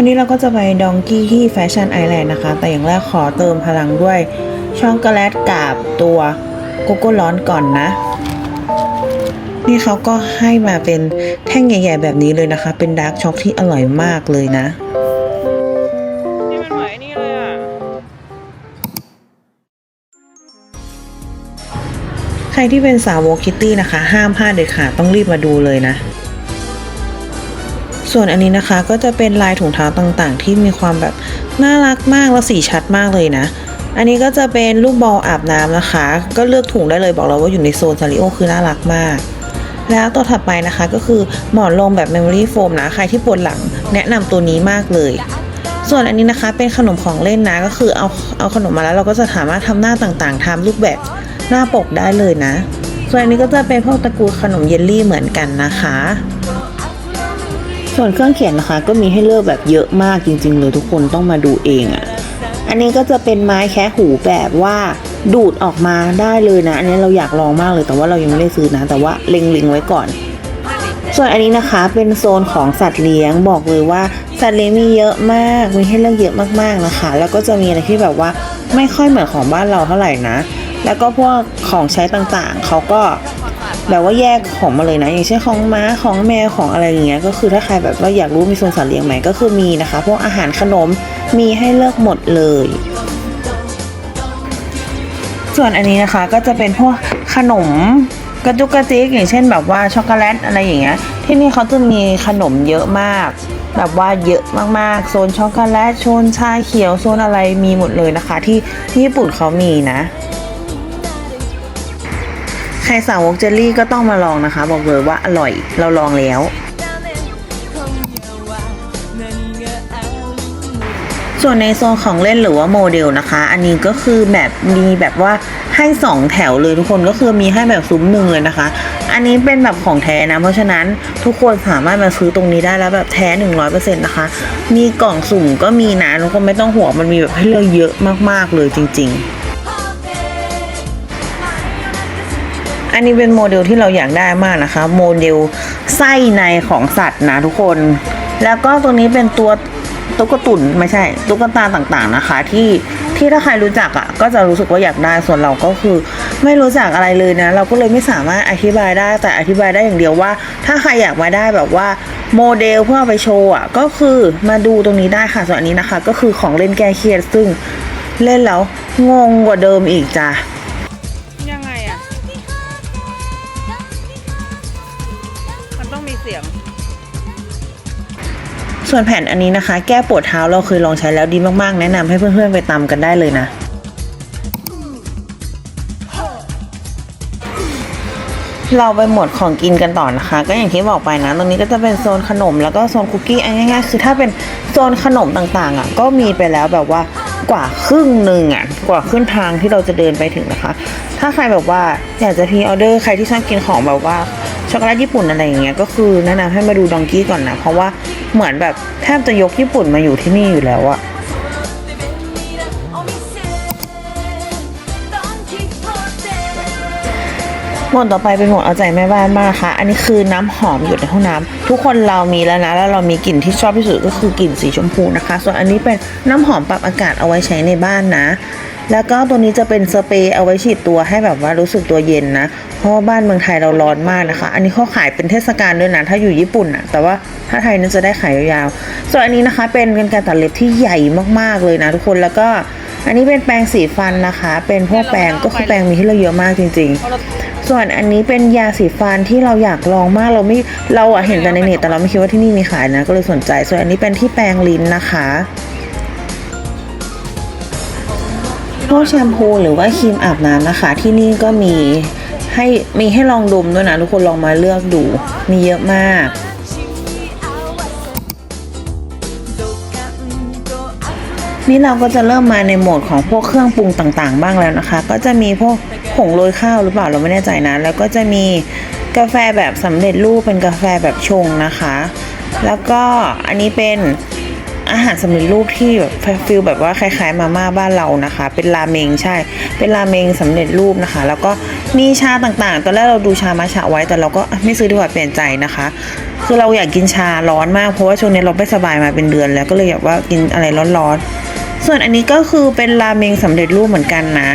วันนี้เราก็จะไปดองกี้ที่แฟชั่นไอแลนด์นะคะ แต่อย่างแรกขอเติมพลังด้วยช็อกโกแลตกับตัวโกโก้ร้อนก่อนนะ นี่เขาก็ให้มาเป็นแท่งใหญ่ ๆ แบบนี้เลยนะคะ เป็นดาร์กช็อกที่อร่อยมากเลยนะนี่มันเหมือนนี่เลยอะ ใครที่เป็นสาวกคิตตี้นะคะ ห้ามพลาดเด็ดขาดต้องรีบมาดูเลยนะ ส่วนอันนี้นะคะก็จะเป็นลายถุงเท้าต่างๆ ที่มีความแบบน่ารักมากและสีชัดมากเลยนะ อันนี้ก็จะเป็นลูกบอลอาบน้ำนะคะ ก็เลือกถุงได้เลยบอกเราว่าอยู่ในโซนซาริโอคือน่ารักมาก แล้วตัวถัดไปนะคะก็คือหมอนรองแบบ Memory Foam นะ ใครที่ปวดหลังแนะนำตัวนี้มากเลยส่วนอันนี้นะคะเป็นขนมของเล่นนะก็คือเอาเอาขนมมาแล้วเราก็จะสามารถทำหน้าต่างๆทำรูปแบบหน้าปกได้เลยนะ ส่วนอันนี้ก็จะเป็นพวกตระกูลขนมเยลลี่เหมือนกันนะคะ ส่วนเครื่องเขียนนะคะ ก็มีให้เลือกแบบเยอะมากจริงๆเลยทุกคนต้องมาดูเองอะ่ะ อันนี้ก็จะเป็นไม้แคะหูแบบว่าดูดออกมาได้เลยนะ อันนี้เราอยากลองมากเลยแต่ว่าเรายังไม่ได้ซื้อนะ แต่ว่าเล็งๆไว้ก่อน ส่วนอันนี้นะคะเป็นโซนของสัตว์เลี้ยงบอกเลยว่าสัตว์เลี้ยงมีเยอะมากมีให้เลือกเยอะมากๆนะคะ แล้วก็จะมีอะไรที่แบบว่าไม่ค่อยเหมือนของบ้านเราเท่าไหร่นะ แล้วก็พวกของใช้ต่างๆเขาก็ แบบว่าแยกของมาเลยนะ อย่างเช่นของม้าของแมวของอะไรอย่างเงี้ยก็คือถ้าใครแบบว่าอยากรู้มีโซนสัตว์เลี้ยงไหมก็คือมีนะคะ พวกอาหารขนมมีให้เลือกหมดเลย ส่วนอันนี้นะคะก็จะเป็นพวกขนมกระจุกกระจิกอย่างเช่นแบบว่าช็อกโกแลตอะไรอย่างเงี้ยที่นี่เขาจะมีขนมเยอะมาก แบบว่าเยอะมากๆโซนช็อกโกแลตโซนชาเขียวโซนอะไรมีหมดเลยนะคะ ที่ญี่ปุ่นเขามีนะ ใครสาวกเจลลี่ก็ต้องมาลองนะคะ บอกเลยว่าอร่อยเราลองแล้ว ส่วนในโซนของเล่นหรือว่าโมเดลนะคะ อันนี้ก็คือแบบมีแบบว่าให้ 2 แถวเลยทุกคนก็คือมีให้แบบซุ้มหนึ่งเลยนะคะ อันนี้เป็นแบบของแท้นะ เพราะฉะนั้นทุกคนสามารถมาซื้อตรงนี้ได้แล้วแบบแท้ 100%นะคะ มีกล่องสุ่มก็มีนะทุกคนไม่ต้องห่วงมันมีแบบให้เลือกเยอะมากๆเลยจริง ๆ อันนี้เป็นโมเดลที่เราอยากได้มากนะคะ โมเดลไส้ในของสัตว์นะทุกคน แล้วก็ตัวนี้เป็นตัวตุ๊กตุนไม่ใช่ตุ๊กตาต่างๆนะคะ ที่ที่ถ้าใครรู้จักอะ ก็จะรู้สึกว่าอยากได้ส่วนเราก็คือ ไม่รู้จักอะไรเลยนะ เราก็เลยไม่สามารถอธิบายได้แต่อธิบายได้อย่างเดียวว่า ถ้าใครอยากมาได้แบบว่าโมเดลเพื่อไปโชว์อะก็คือมาดูตรงนี้ได้ค่ะส่วนอันนี้นะคะ ก็คือของเล่นแก้เครียดซึ่งเล่นแล้วงงกว่าเดิมอีกจ้ะ ส่วนแผ่นอันนี้นะคะ แก้ปวดเท้าเราเคยลองใช้แล้วดีมากๆ แนะนำให้เพื่อนๆไปตามกันได้เลยนะเราไปหมดของกินกันต่อนะคะ ก็อย่างที่บอกไปนะ ตรงนี้ก็จะเป็นโซนขนมแล้วก็โซนคุกกี้อันง่ายๆคือถ้าเป็นโซนขนมต่างๆอะก็มีไปแล้วแบบว่ากว่าครึ่งหนึ่งอะกว่าครึ่งทางที่เราจะเดินไปถึงนะคะ ถ้าใครแบบว่าอยากจะพีออเดอร์ใครที่ชอบกินของแบบว่า ช็อกโกแลตญี่ปุ่นอะไรอย่างเงี้ยก็คือแนะนำให้มาดูดองกี้ก่อนนะ เพราะว่าเหมือนแบบแทบจะยกญี่ปุ่นมาอยู่ที่นี่อยู่แล้วอะ มวดต่อไปเป็นหมวดเอาใจแม่บ้านมากนะคะอันนี้คือน้ำหอมอยู่ในห้องน้ำทุกคนเรามีแล้วนะ แล้วเรามีกลิ่นที่ชอบที่สุดก็คือกลิ่นสีชมพูนะคะ ส่วนอันนี้เป็นน้ำหอมปรับอากาศเอาไว้ใช้ในบ้านนะ แล้วก็ตัวนี้จะเป็นสเปรย์เอาไว้ฉีดตัวให้แบบว่ารู้สึกตัวเย็นนะ เพราะว่าบ้านเมืองไทยเราร้อนมากนะคะ อันนี้เขาขายเป็นเทศกาลด้วยนะ ถ้าอยู่ญี่ปุ่นอะแต่ว่าถ้าไทยนั้นจะได้ขายยาวๆ ส่วนอันนี้นะคะเป็นกันไกรตัดเล็บที่ใหญ่มากๆเลยนะ ทุกคน แล้วก็ อันนี้เป็นแปรงสีฟันนะคะ เป็นพวกแปรงก็คือแปรงมีให้เราเยอะมากจริง ๆ ส่วนอันนี้เป็นยาสีฟันที่เราอยากลองมากเราไม่เราอะเห็นแต่ในเน็ตแต่เราไม่คิดว่าที่นี่มีขายนะ ก็เลยสนใจ ส่วนอันนี้เป็นที่แปรงลิ้นนะคะพวกแชมพูหรือว่าครีมอาบน้ำนะคะ ที่นี่ก็มีให้มีให้ลองดมด้วยนะทุกคนลองมาเลือกดูมีเยอะมาก นี่เราก็จะเริ่มมาในโหมดของพวกเครื่องปรุงต่างๆ บ้างแล้วนะคะ ก็จะมีพวกผงโรยข้าวหรือเปล่าเราไม่แน่ใจนะ แล้วก็จะมีกาแฟแบบสำเร็จรูปเป็นกาแฟแบบชงนะคะ แล้วก็อันนี้เป็นอาหารสำเร็จรูปที่แบบฟิลแบบว่าคล้ายๆมาม่าบ้านเรานะคะ เป็นราเมงใช่ เป็นราเมงสำเร็จรูปนะคะ แล้วก็มีชาต่างๆ ตอนแรกเราดูชามาชาไว้แต่เราก็ไม่ซื้อดีกว่าเปลี่ยนใจนะคะ คือเราอยากกินชาร้อนมากเพราะว่าช่วงนี้เราไม่สบายมาเป็นเดือนแล้วก็เลยอยากว่ากินอะไรร้อนๆ ส่วนอันนี้ก็คือเป็นราเมงสำเร็จรูปเหมือนกันนะ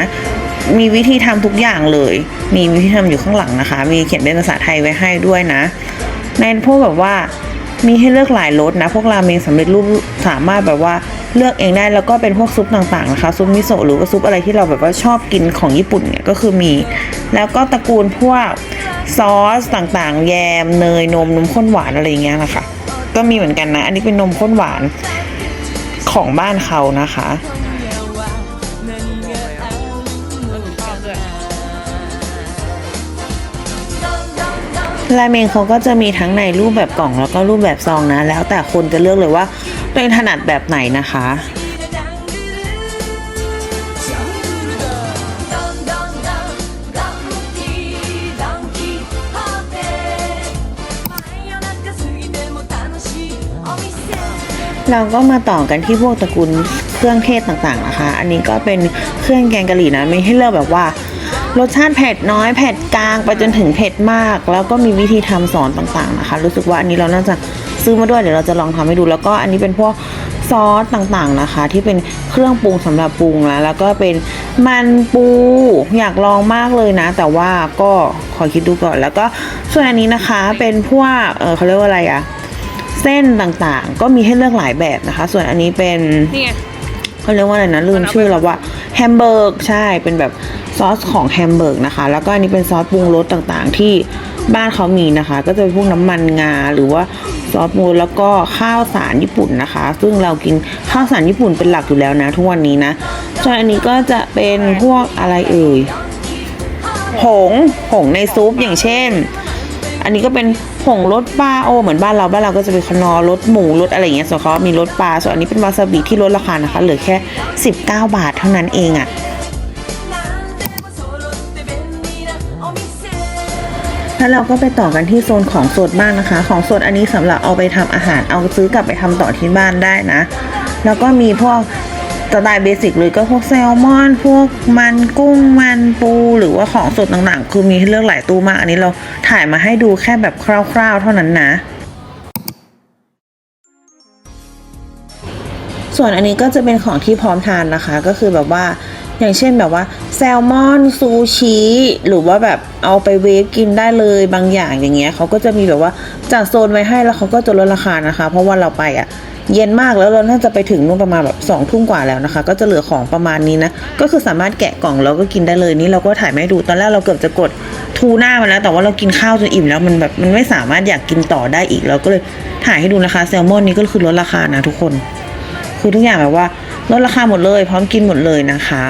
มีวิธีทำทุกอย่างเลย มีวิธีทำอยู่ข้างหลังนะคะ มีเขียนเป็นภาษาไทยไว้ให้ด้วยนะ ในพวกแบบว่ามีให้เลือกหลายรสนะ พวกราเมงสำเร็จรูปสามารถแบบว่าเลือกเองได้แล้วก็เป็นพวกซุปต่างๆนะคะ ซุปมิโซะหรือว่าซุปอะไรที่เราแบบว่าชอบกินของญี่ปุ่นเนี่ยก็คือมี แล้วก็ตระกูลพวกซอสต่างๆ แยมเนยนมนมข้นหวานอะไรอย่างเงี้ยนะคะก็มีเหมือนกันนะ อันนี้เป็นนมข้นหวาน ของบ้านเขานะคะ ราเมงเขาก็จะมีทั้งในรูปแบบกล่องแล้วก็รูปแบบซองนะ แล้วแต่คนจะเลือกเลยว่าตัวเองถนัดแบบไหนนะคะ เราก็มาต่อกันที่พวกตระกูลเครื่องเทศต่างๆนะคะ อันนี้ก็เป็นเครื่องแกงกะหรี่นะมีให้เลือกแบบว่ารสชาติเผ็ดน้อยเผ็ดกลางไปจนถึงเผ็ดมาก แล้วก็มีวิธีทำสอนต่างๆนะคะ รู้สึกว่าอันนี้เราน่าจะซื้อมาด้วยเดี๋ยวเราจะลองทำให้ดู แล้วก็อันนี้เป็นพวกซอสต่างๆนะคะ ที่เป็นเครื่องปรุงสำหรับปรุงแล้วแล้วก็เป็นมันปูอยากลองมากเลยนะ แต่ว่าก็ขอคิดดูก่อน แล้วก็ส่วนอันนี้นะคะเป็นพวกเออเขาเรียกว่าอะไรอะ เส้นต่างๆ ก็มีให้เลือกหลายแบบนะคะ ส่วนอันนี้เป็นนี่ไง เขาเรียกว่าอะไรนะลืมชื่อแล้วว่าแฮมเบอร์กใช่เป็นแบบซอสของแฮมเบอร์กนะคะ แล้วก็อันนี้เป็นซอสปรุงรสต่างๆ ที่บ้านเขามีนะคะ ก็จะเป็นพวกน้ำมันงาหรือว่าซอสปรุงรสแล้วก็ข้าวสารญี่ปุ่นนะคะ ซึ่งเรากินข้าวสารญี่ปุ่นเป็นหลักอยู่แล้วนะทุกวันนี้นะส่วนอันนี้ก็จะเป็นพวกอะไรเอ่ยผงผงในซุปอย่างเช่น อันนี้ก็เป็น ผงรสปลาโอเหมือนบ้านเราบ้านเราก็จะเป็นคนอรสหมูรสอะไรอย่างเงี้ยส่วนเขามีรสปลาส่วนอันนี้เป็นวาซาบิที่ลดราคานะคะเหลือแค่ 19 บาทเท่านั้นเองอะ่ะแล้วเราก็ไปต่อกันที่โซนของสดบ้างนะคะ ของสดอันนี้สำหรับเอาไปทำอาหารเอาซื้อกลับไปทำต่อที่บ้านได้นะ แล้วก็มีพวก สไตล์เบสิกเลยก็พวกแซลมอน พวกมันกุ้งมันปู หรือว่าของสดต่างๆ คือมีให้เลือกหลายตู้มาก อันนี้เราถ่ายมาให้ดูแค่แบบคร่าว ๆ เท่านั้นนะ ส่วนอันนี้ก็จะเป็นของที่พร้อมทานนะคะ ก็คือแบบว่าอย่างเช่นแบบว่าแซลมอนซูชิหรือว่าแบบเอาไปเวฟกินได้เลยบางอย่างอย่างเงี้ยเขาก็จะมีแบบว่าจัดโซนไว้ให้แล้วเขาก็จะลดราคานะคะ เพราะว่าเราไปอะ เย็นมากแล้วเราน่าจะไปถึงนู่นประมาณแบบสองทุ่มกว่าแล้วนะคะ ก็จะเหลือของประมาณนี้นะ ก็คือสามารถแกะกล่องแล้วก็กินได้เลยนี่เราก็ถ่ายมาให้ดูตอนแรกเราเกือบจะกดทูน่ามาแล้ว แต่ว่าเรากินข้าวจนอิ่มแล้วมันแบบมันไม่สามารถอยากกินต่อได้อีกเราก็เลยถ่ายให้ดูนะคะแซลมอนนี้ก็คือลดราคานะทุกคน คือทุกอย่างแบบว่าลดราคาหมดเลย พร้อมกินหมดเลยนะคะ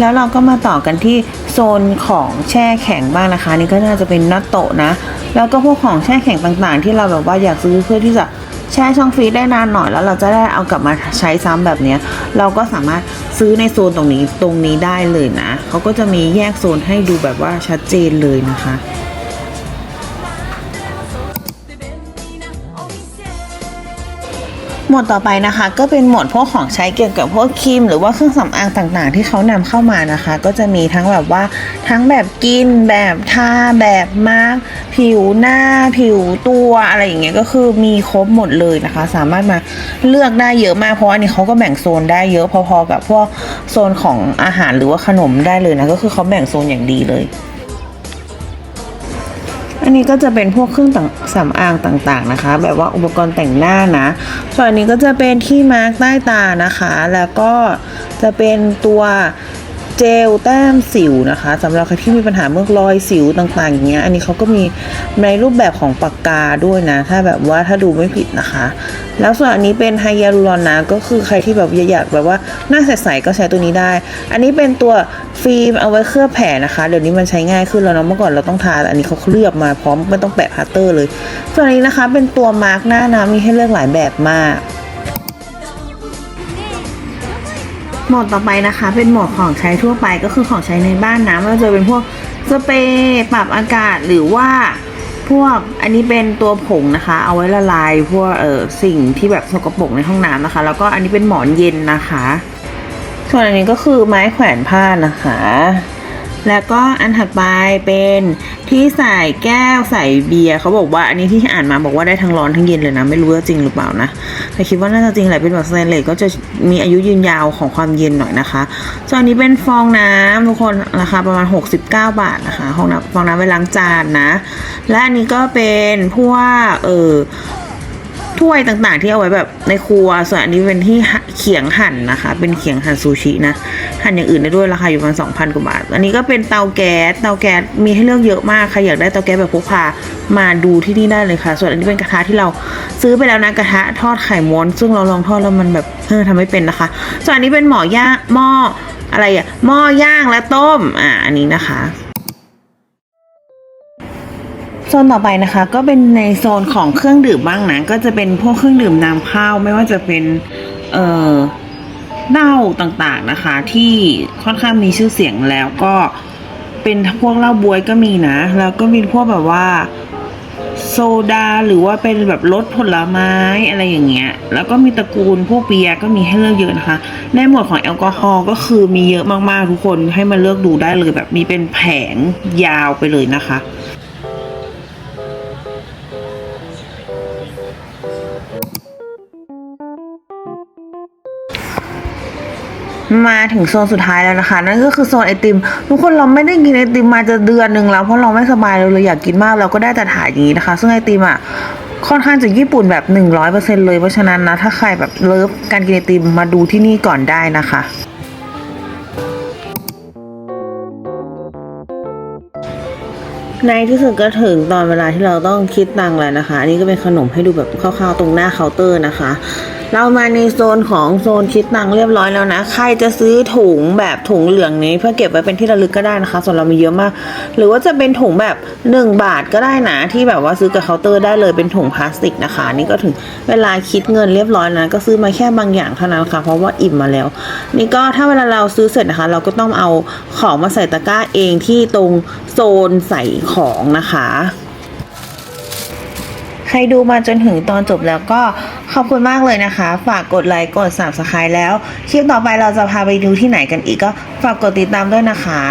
แล้วเราก็มาต่อกันที่ โซนของแช่แข็งบ้างนะคะ นี่ก็น่าจะเป็นนัตโตะนะ แล้วก็พวกของแช่แข็งต่างๆ ที่เราแบบว่าอยากซื้อเพื่อที่จะแช่ช่องฟรีซได้นานหน่อยแล้วเราจะได้เอากลับมาใช้ซ้ำแบบนี้เราก็สามารถซื้อในโซนตรงนี้ตรงนี้ได้เลยนะเขาก็จะมีแยกโซนให้ดูแบบว่าชัดเจนเลยนะคะ หมวดต่อไปนะคะก็เป็นหมวดพวกของใช้เกี่ยวกับพวกครีมหรือว่าเครื่องสำอางต่างๆ ที่เขานำเข้ามานะคะ ก็จะมีทั้งแบบว่าทั้งแบบกินแบบทาแบบมาร์กผิวหน้าผิวตัวอะไรอย่างเงี้ยก็คือมีครบหมดเลยนะคะ สามารถมาเลือกได้เยอะมากเพราะอันนี้เขาก็แบ่งโซนได้เยอะพอๆกับพวกโซนของอาหารหรือว่าขนมได้เลยนะก็คือเขาแบ่งโซนอย่างดีเลย นนี้ก็จะเป็นพวกเครื่องต่างสำอางต่างๆนะคะ แบบว่าอุปกรณ์แต่งหน้านะ ส่วนนนี้ก็จะเป็นที่มาร์กใต้ตานะคะ แล้วก็จะเป็นตัว เจลแต้มสิวนะคะสำหรับใครที่มีปัญหาเมื่อรอยสิวต่างๆอย่างเงี้ยอันนี้เขาก็มีในรูปแบบของปากกาด้วยนะ ถ้าแบบว่าถ้าดูไม่ผิดนะคะ แล้วส่วนอันนี้เป็นไฮยาลูรอนนะก็คือใครที่แบบอยากแบบว่าหน้าใสๆก็ใช้ตัวนี้ได้ อันนี้เป็นตัวฟิล์มเอาไว้เคลือบแผลนะคะ เดี๋ยวนี้มันใช้ง่ายขึ้นแล้วเนาะเมื่อก่อนเราต้องทาแต่อันนี้เขาเคลือบมาพร้อมไม่ต้องแปะพลาสเตอร์เลย ส่วนอันนี้นะคะเป็นตัวมาร์กหน้านะมีให้เลือกหลายแบบมาก หมวดต่อไปนะคะ เป็นหมวดของใช้ทั่วไปก็คือของใช้ในบ้านนะไม่ว่าจะเป็นพวกสเปรย์ปรับอากาศหรือว่าพวกอันนี้เป็นตัวผงนะคะ เอาไว้ละลายพวกเออสิ่งที่แบบสกปรกในห้องน้ำนะคะ แล้วก็อันนี้เป็นหมอนเย็นนะคะ ส่วนอันนี้ก็คือไม้แขวนผ้านะคะ แล้วก็อันถัดไปเป็นที่ใส่แก้วใส่เบียร์เขาบอกว่าอันนี้ที่อ่านมาบอกว่าได้ทั้งร้อนทั้งเย็นเลยนะ ไม่รู้ว่าจริงหรือเปล่านะแต่คิดว่าน่าจะจริงแหละเป็นแบบสแตนเลสก็จะมีอายุยืนยาวของความเย็นหน่อยนะคะส่วนอันนี้เป็นฟองน้ำทุกคนราคาประมาณ 69 บาทนะคะฟองน้ำฟองน้ำไว้ล้างจานนะ และอันนี้ก็เป็นพวกเออ ถ้วยต่างๆ ที่เอาไว้แบบในครัว ส่วนอันนี้เป็นที่เขียงหั่นนะคะ เป็นเขียงหั่นซูชินะ หั่นอย่างอื่นได้ด้วยราคาอยู่ประมาณ2,000กว่าบาท อันนี้ก็เป็นเตาแก๊ส เตาแก๊สมีให้เลือกเยอะมาก ใครอยากได้เตาแก๊สแบบพกพา มาดูที่นี่ได้เลยค่ะ ส่วนอันนี้เป็นกระทะที่เราซื้อไปแล้วนะกระทะทอดไข่ม้วน ซึ่งเราลองทอดแล้วมันแบบเออทำไม่เป็นนะคะ ส่วนอันนี้เป็นหม้อย่างหม้ออะไรอะหม้อย่างและต้ม อ่า อันนี้นะคะ โซนต่อไปนะคะก็เป็นในโซนของเครื่องดื่มบ้างนะก็จะเป็นพวกเครื่องดื่มน้ำข้าวไม่ว่าจะเป็นเอ่อเหล้าต่างๆนะคะ ที่ค่อนข้างมีชื่อเสียงแล้วก็เป็นพวกเหล้าบวยก็มีนะ แล้วก็มีพวกแบบว่าโซดาหรือว่าเป็นแบบรสผลไม้อะไรอย่างเงี้ย แล้วก็มีตระกูลพวกเบียร์ก็มีให้เลือกเยอะนะคะ ในหมวดของแอลกอฮอล์ก็คือมีเยอะมากๆทุกคนให้มาเลือกดูได้เลยแบบมีเป็นแผงยาวไปเลยนะคะ มาถึงโซนสุดท้ายแล้วนะคะ นั่นก็คือโซนไอติม ทุกคนเราไม่ได้กินไอติมมาจะเดือนหนึ่งแล้วเพราะเราไม่สบายเราเลยอยากกินมากเราก็ได้แต่ถ่ายอย่างนี้นะคะ ซึ่งไอติมอะค่อนข้างจะญี่ปุ่นแบบ 100%เลยเพราะฉะนั้นนะถ้าใครแบบเลิฟการกินไอติมมาดูที่นี่ก่อนได้นะคะในที่สุดก็ถึงตอนเวลาที่เราต้องคิดตังค์แล้วนะคะ อันนี้ก็เป็นขนมให้ดูแบบคร่าวๆตรงหน้าเคาน์เตอร์นะคะ เรามาในโซนของโซนคิดตังค์เรียบร้อยแล้วนะ ใครจะซื้อถุงแบบถุงเหลืองนี้ เพื่อเก็บไว้เป็นที่ระลึกก็ได้นะคะ ส่วนเรามีเยอะมาก หรือว่าจะเป็นถุงแบบ 1 บาทก็ได้นะ ที่แบบว่าซื้อกับเคาน์เตอร์ได้เลยเป็นถุงพลาสติกนะคะ นี่ก็ถึงเวลาคิดเงินเรียบร้อยนะก็ซื้อมาแค่บางอย่างเท่านั้นค่ะ เพราะว่าอิ่มมาแล้ว นี่ก็ถ้าเวลาเราซื้อเสร็จนะคะ เราก็ต้องเอาของมาใส่ตะกร้าเองที่ตรงโซนใส่ของนะคะ ใครดูมาจนถึงตอนจบแล้วก็ ขอบคุณมากเลยนะคะ ฝากกดไลค์กด subscribe แล้วคลิปต่อไปเราจะพาไปดูที่ไหนกันอีกก็ฝากกดติดตามด้วยนะคะ